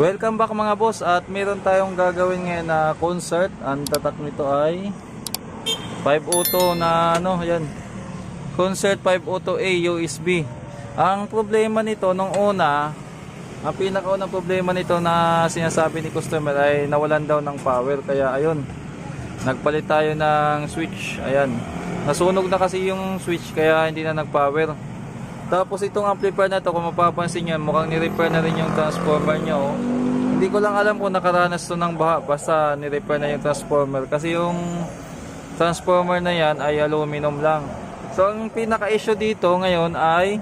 Welcome back mga boss at meron tayong gagawin ngayon na concert. Ang tatak nito ay 502 na ano, yan. Concert 502A USB. Ang problema nito nung una, ang pinakaunang problema nito na sinasabi ni customer ay nawalan daw ng power kaya ayun. Nagpalit tayo ng switch. Ayan. Nasunog na kasi yung switch kaya hindi na nag-power. Tapos itong amplifier na to kung mapapansin nyo, mukhang ni-repair na rin yung transformer nyo. oh. Hindi ko lang alam kung nakaranas to ng baha basta ni-repair na yung transformer. Kasi yung transformer na yan ay aluminum lang. So ang pinaka-issue dito ngayon ay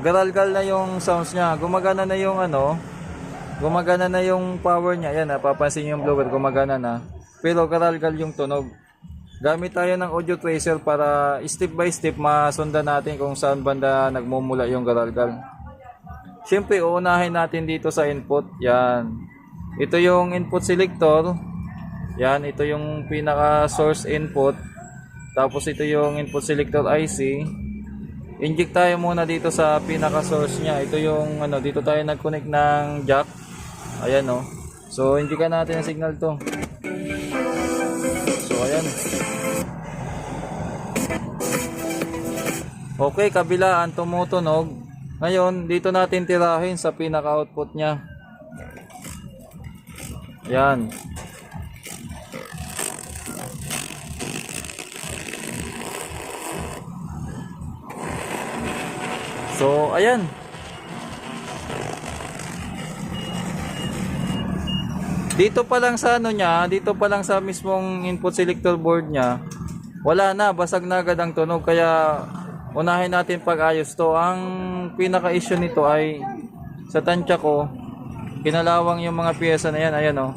garalgal na yung sounds niya. Gumagana na yung ano, gumagana na yung power niya. Yan, napapansin yung blower, gumagana na. Pero garalgal yung tunog. Gamit tayo ng audio tracer para step by step masundan natin kung saan banda nagmumula yung garalgal. Siyempre, uunahin natin dito sa input. Yan. Ito yung input selector. Yan, ito yung pinaka source input. Tapos ito yung input selector IC. Inject tayo muna dito sa pinaka source niya. Ito yung ano, dito tayo nag-connect ng jack. Ayan oh. So, injectan natin ang signal to. Okay, kabilaan tumutunog. Ngayon, dito natin tirahin sa pinaka-output niya. Yan. So, ayan. Dito pa lang sa ano niya, dito pa lang sa mismong input selector board niya, wala na, basag na agad ang tunog. Kaya unahin natin pag-ayos to. Ang pinaka-issue nito ay sa tansya ko, kinalawang yung mga piyesa na yan, ayan oh.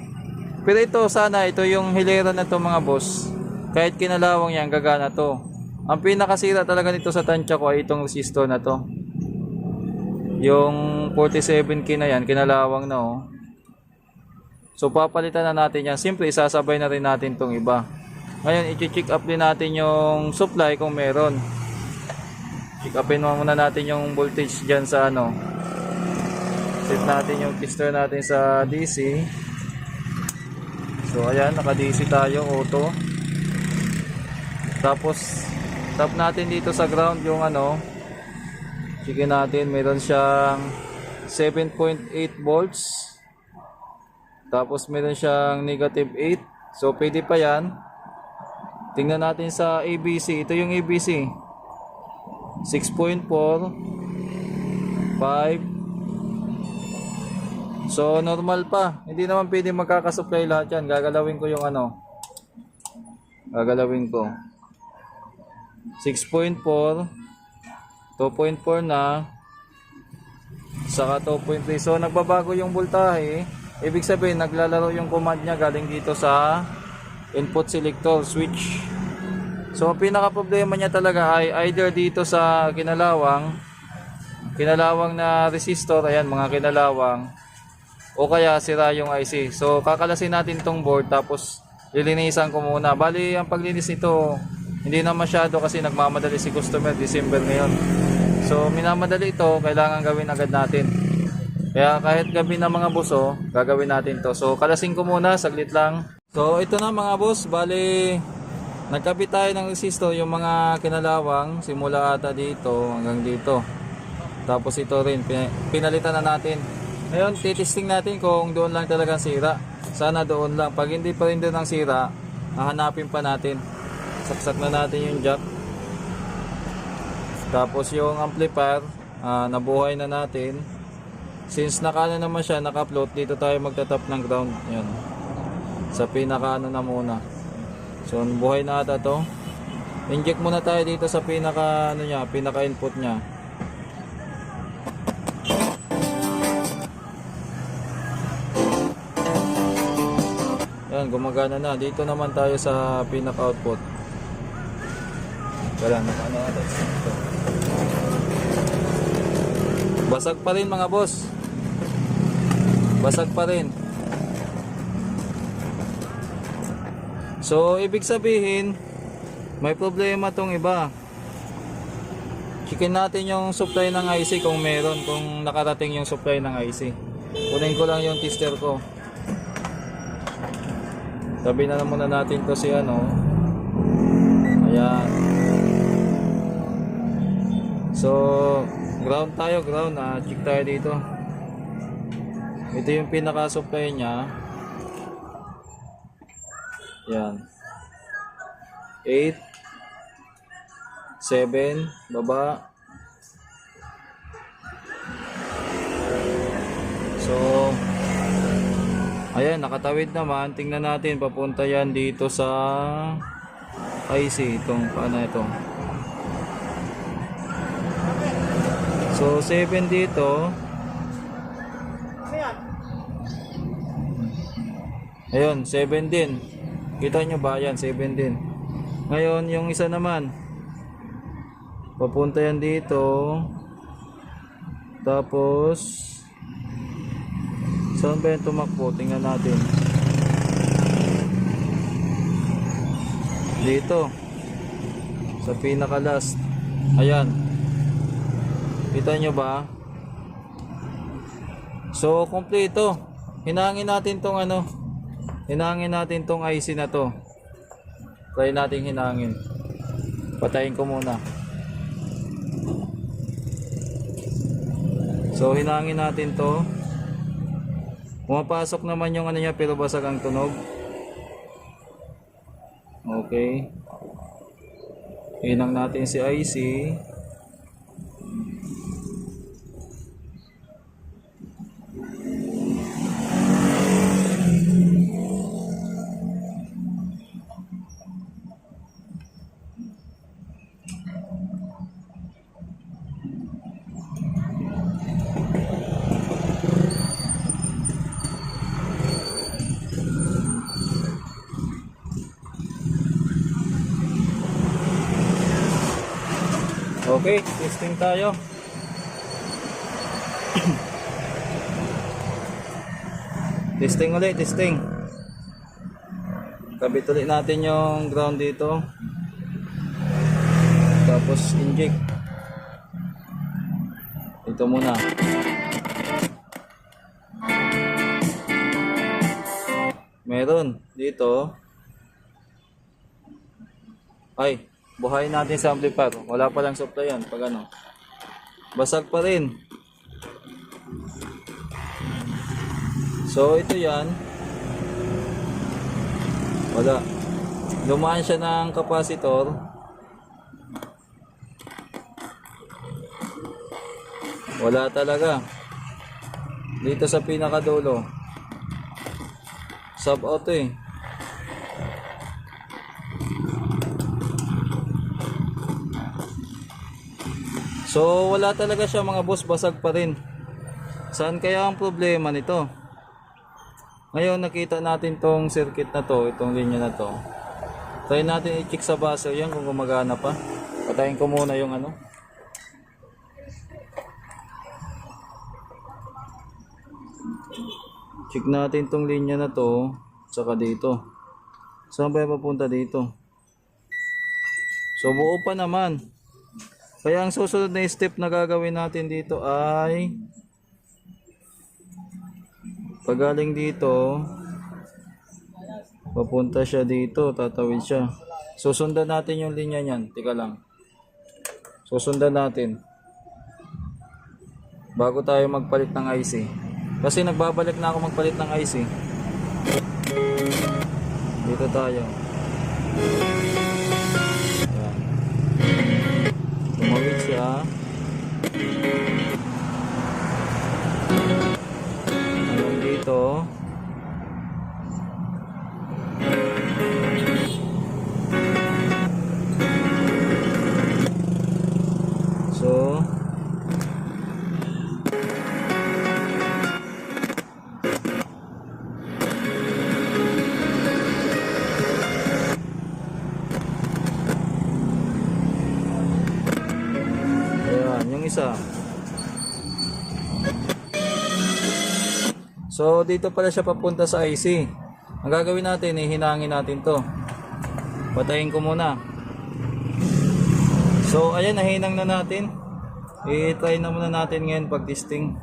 Pero ito sana, ito yung hilera na to mga boss. Kahit kinalawang yan, gagana to. Ang pinakasira talaga nito sa tansya ko ay itong resistor na to. Yung 47K na yan, kinalawang na oh. So papalitan na natin yan. Siyempre isasabay na rin natin tong iba. Ngayon i-check up din natin yung supply kung meron. Check upin muna natin yung voltage dyan sa ano. Set natin yung tester natin sa DC. So ayan, naka DC tayo, auto. Tapos tap natin dito sa ground yung ano. Checkin natin, meron siyang 7.8 volts. Tapos meron siyang negative 8. So pwede pa yan. Tingnan natin sa ABC. Ito yung ABC. 6.4 5 So normal pa. Hindi naman pwede magkakasupply lahat yan. Gagalawin ko yung ano. Gagalawin ko. 6.4 2.4 na saka 2.3 so nagbabago yung voltahe ibig sabihin naglalaro yung command niya galing dito sa input selector switch so ang pinaka problema niya talaga ay either dito sa kinalawang kinalawang na resistor ayan mga kinalawang o kaya sira yung IC so kakalasin natin tong board tapos lilinisan ko muna bali ang paglinis nito hindi na masyado kasi nagmamadali si customer December ngayon so minamadali ito kailangan gawin agad natin kaya kahit gabi na mga buso, gagawin natin to. So kalasin ko muna, saglit lang. So ito na mga boss, bali nagkabit tayo ng resistor yung mga kinalawang simula ata dito hanggang dito. Tapos ito rin, pin- pinalitan na natin. Ngayon, titesting natin kung doon lang talaga sira. Sana doon lang. Pag hindi pa rin doon ang sira, hahanapin pa natin. Saksak na natin yung jack. Tapos yung amplifier, ah, nabuhay na natin. Since nakano naman siya, naka-float, dito tayo magtatap ng ground. Yan. Sa pinaka ano na muna. So, buhay na ata to. Inject muna tayo dito sa pinaka ano niya, pinaka input niya. Yan, gumagana na. Dito naman tayo sa pinaka output. Wala na ano natin. Basag pa rin mga boss. Basag pa rin. So, ibig sabihin, may problema tong iba. Checkin natin yung supply ng IC kung meron, kung nakarating yung supply ng IC. Kunin ko lang yung tester ko. Sabi na muna natin to si ano. Ayan. So, ground tayo, ground. Ah, check tayo dito. Ito yung pinaka-supply niya. Yan. 8 7 baba. So, ayan, nakatawid naman. Tingnan natin, papunta yan dito sa IC, itong paano ito. So, 7 dito. Ayun, 7 din. Kita nyo ba? Yan, 7 din. Ngayon, yung isa naman. Papunta yan dito. Tapos, saan ba yan tumakbo? Tingnan natin. Dito. Sa pinaka last. Ayan. Kita nyo ba? So, kompleto. Hinangin natin tong ano. Hinangin natin tong IC na to. Try natin hinangin. Patayin ko muna. So, hinangin natin to. Pumapasok naman yung ano niya pero basag ang tunog. Okay. Hinang natin si IC. Okay, testing tayo. testing ulit, testing. Kabit ulit natin yung ground dito. Tapos inject. Ito muna. Meron dito. Ay, buhayin natin sa amplifier. Wala pa lang supply yan pag ano. Basag pa rin. So ito yan. Wala. Lumaan siya ng capacitor. Wala talaga. Dito sa pinakadulo. Sub auto eh. So wala talaga siya mga boss, basag pa rin. Saan kaya ang problema nito? Ngayon nakita natin tong circuit na to, itong linya na to. Try natin i-check sa buzzer yan kung gumagana pa. Patayin ko muna yung ano. Check natin tong linya na to, saka dito. Saan ba papunta dito? So buo pa naman. Kaya ang susunod na step na gagawin natin dito ay pagaling dito papunta siya dito, tatawid siya. Susundan natin yung linya niyan. Tika lang. Susundan natin. Bago tayo magpalit ng IC. Kasi nagbabalik na ako magpalit ng IC. Dito tayo. Siya. Hanggang dito. Isa. So, dito pala siya papunta sa IC. Ang gagawin natin, eh, hinangin natin to. Patayin ko muna. So, ayan, nahinang na natin. I-try na muna natin ngayon pag-testing.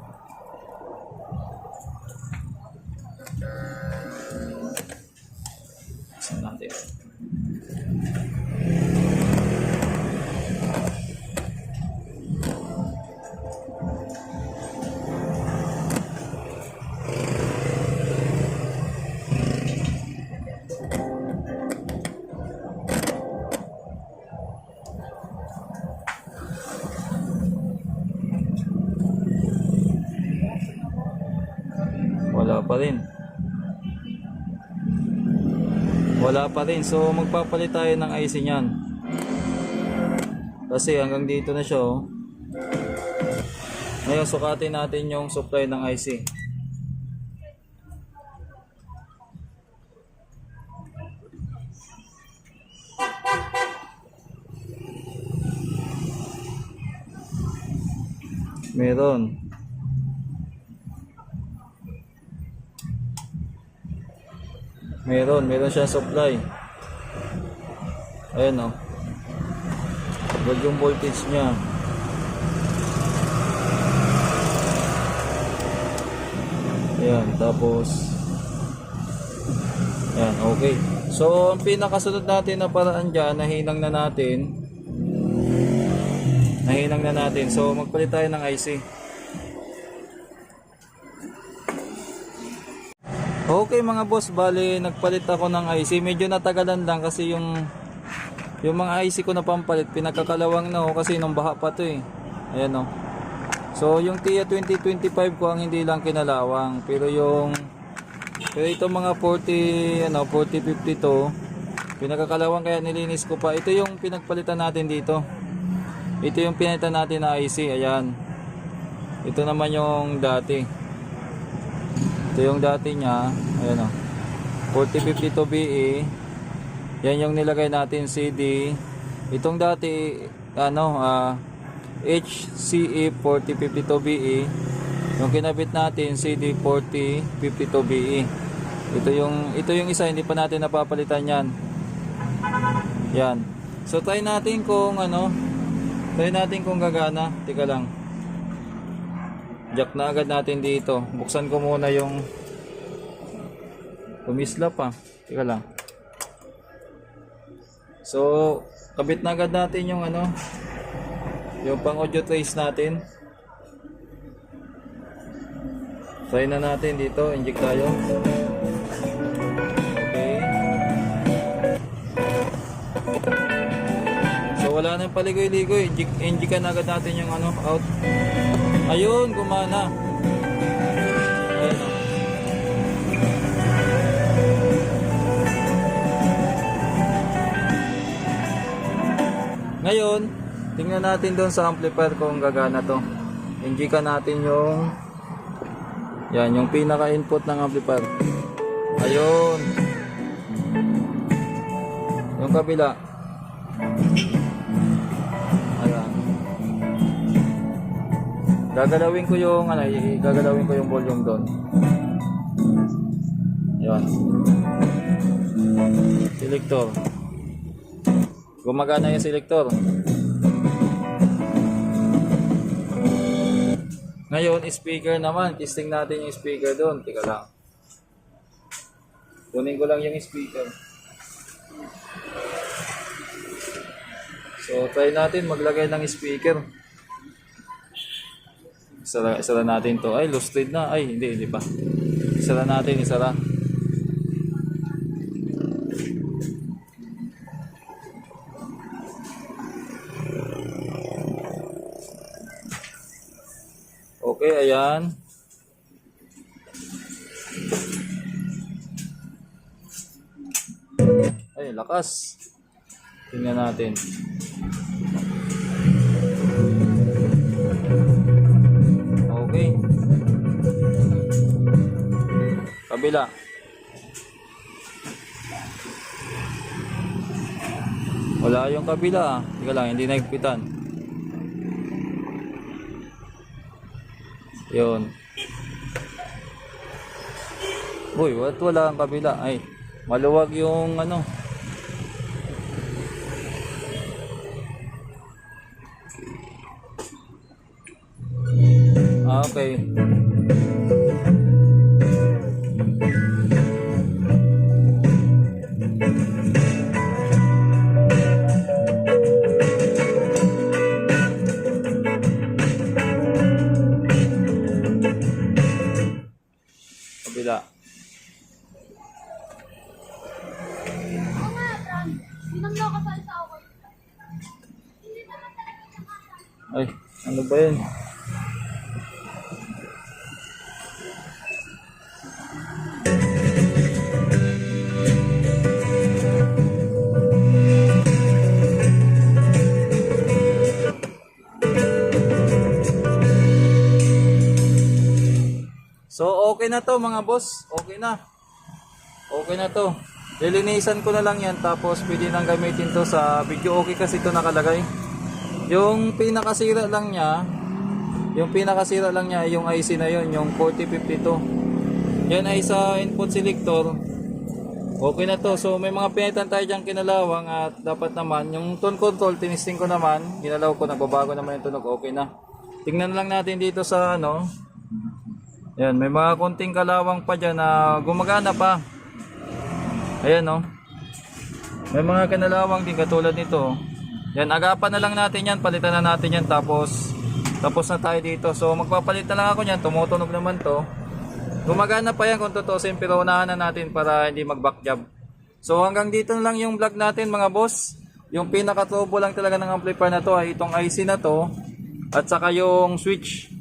Pa rin. Wala pa rin. So magpapalit tayo ng IC niyan. Kasi hanggang dito na siya oh. Ngayon sukatin natin yung supply ng IC. Meron. Meron, meron siya supply. Ayan o. Oh. yung voltage niya. Ayan, tapos Ayan, okay. So, ang pinakasunod natin na paraan dyan, nahinang na natin. Nahinang na natin. So, magpalit tayo ng IC. Okay mga boss, bali nagpalit ako ng IC. Medyo natagalan lang kasi yung yung mga IC ko na pampalit, pinakakalawang na ako kasi nung baha pa to eh. Ayan o. So yung TIA 2025 ko ang hindi lang kinalawang. Pero yung pero ito mga 40, ano, 4052, pinakakalawang kaya nilinis ko pa. Ito yung pinagpalitan natin dito. Ito yung pinalitan natin na IC, ayan. Ito naman yung dati. Ito yung dati niya, ayan o. 4052BE. Yan yung nilagay natin CD. Itong dati ano ah HCE 4052BE. Yung kinabit natin CD 4052BE. Ito yung ito yung isa hindi pa natin napapalitan yan. Yan. So try natin kung ano try natin kung gagana. Tika lang. Jack na agad natin dito. Buksan ko muna yung Tumisla pa. Tika lang. So, kabit na agad natin yung ano, yung pang audio trace natin. Try na natin dito, inject tayo. Okay. So, wala nang paligoy-ligoy. Inject, inject na agad natin yung ano, out. Ayun, gumana. Ngayon, tingnan natin doon sa amplifier kung gagana to. Injikan natin yung yan, yung pinaka-input ng amplifier. Ayun. Yung kabila. Gagalawin ko yung ano, gagalawin ko yung volume doon. Yan. Selector. Gumagana yung selector. Ngayon, speaker naman. Testing natin yung speaker doon. Tika lang. Kunin ko lang yung speaker. So, try natin maglagay ng speaker. Isara, isara natin to. Ay, lusted na. Ay, hindi, hindi pa. Isara natin, isara. Okay, ayan. Ay, lakas. Tingnan natin. Kabila. Wala yung kabila. ah. Teka lang, hindi nagpitan. Yun. Uy, what wala ang kabila? Ay, maluwag yung ano. Ah, okay. So okay na to mga boss. Okay na. Okay na to. Lilinisan ko na lang yan tapos pwede nang gamitin to sa video okay kasi ito nakalagay. Yung pinakasira lang niya, yung pinakasira lang niya yung IC na yon, yung 4052. Yan ay sa input selector. Okay na to. So may mga pinitan tayo dyan kinalawang at dapat naman yung tone control tinisting ko naman, ginalaw ko nagbabago naman yung tunog. Okay na. Tingnan lang natin dito sa ano, yan, may mga konting kalawang pa dyan na gumagana pa. Ayan, no. May mga kanalawang din katulad nito. Yan, agapan na lang natin yan. Palitan na natin yan. Tapos, tapos na tayo dito. So, magpapalit na lang ako yan. Tumutunog naman to. Gumagana pa yan kung tutusin. Pero unahan na natin para hindi mag-back job. So, hanggang dito lang yung vlog natin mga boss. Yung pinaka-turbo lang talaga ng amplifier na to ay itong IC na to. At saka yung switch.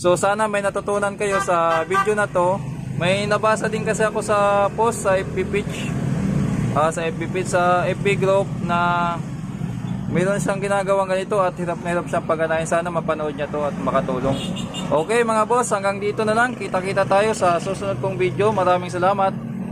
So sana may natutunan kayo sa video na to. May nabasa din kasi ako sa post sa FB page. Ah, sa FB page sa FB group na mayroon siyang ginagawang ganito at hirap na hirap siyang paganahin. Sana mapanood niya to at makatulong. Okay mga boss, hanggang dito na lang. Kita-kita tayo sa susunod kong video. Maraming salamat.